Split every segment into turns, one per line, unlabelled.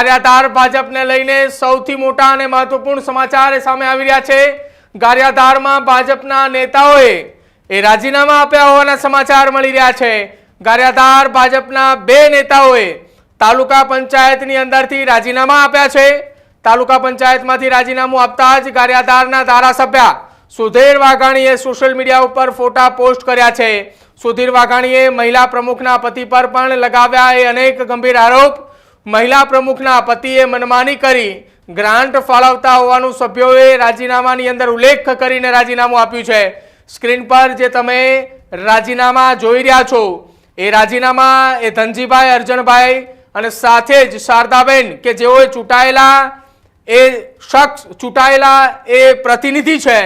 ગારિયાધાર ભાજપને લઈને સૌથી મોટા અને મહત્વપૂર્ણ સમાચાર સામે આવી રહ્યા છે, ગારિયાધારમાં ભાજપના નેતાઓએ એ રાજીનામા આપ્યા હોવાના સમાચાર મળી રહ્યા છે. ગારિયાધાર ભાજપના બે નેતાઓએ તાલુકા પંચાયતની અંદરથી રાજીનામા આપ્યા છે. તાલુકા પંચાયતમાંથી રાજીનામું આપતા જ ગારિયાધારના ધારાસભ્ય સુધીર વાઘાણીએ સોશિયલ મીડિયા ઉપર ફોટા પોસ્ટ કર્યા છે. સુધીર વાઘાણીએ મહિલા પ્રમુખના પતિ પર પણ લગાવ્યા એ અનેક ગંભીર આરોપ મહિલા પ્રમુખના પતિએ મનમાની કરી ગ્રાન્ટ ફાળવતા હોવાનું સભ્યોએ રાજીનામાની અંદર ઉલ્લેખ કરીને રાજીનામું આપ્યું છે. સ્ક્રીન પર જે તમે રાજીનામા જોઈ રહ્યા છો, એ રાજીનામા એ ધનજીભાઈ અર્જણભાઈ અને સાથે જ શારદાબેન કે જેઓએ ચૂંટાયેલા એ શખ્સ, ચૂંટાયેલા એ પ્રતિનિધિ છે,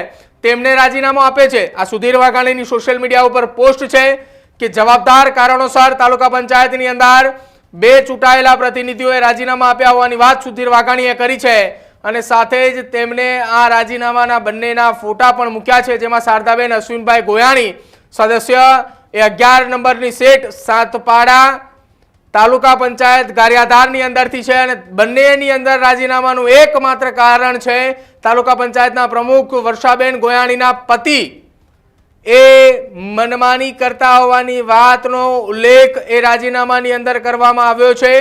તેમને રાજીનામું આપે છે. આ સુધીર વાઘાણીની સોશિયલ મીડિયા ઉપર પોસ્ટ છે કે જવાબદાર કારણોસર તાલુકા પંચાયતની અંદર બે ચૂંટાયેલા પ્રતિનિધિઓએ રાજીનામા આપ્યા હોવાની વાત સુધીર વાઘાણીએ કરી છે. અને સાથે જ તેમને આ રાજીનામાના બંનેના ફોટા પણ મૂક્યા છે, જેમાં શારદાબેન, અશ્વિનભાઈ ગોયાણી, સદસ્ય એ અગિયાર નંબરની સેટ સાતપાડા તાલુકા પંચાયત ગારિયાધારની અંદરથી છે અને બંનેની અંદર રાજીનામાનું એકમાત્ર કારણ છે તાલુકા પંચાયતના પ્રમુખ વર્ષાબેન ગોયાણીના પતિ એ મનમાની કરતા હોવાની વાતનો ઉલ્લેખ એ રાજીનામાની અંદર કરવામાં આવ્યો છે.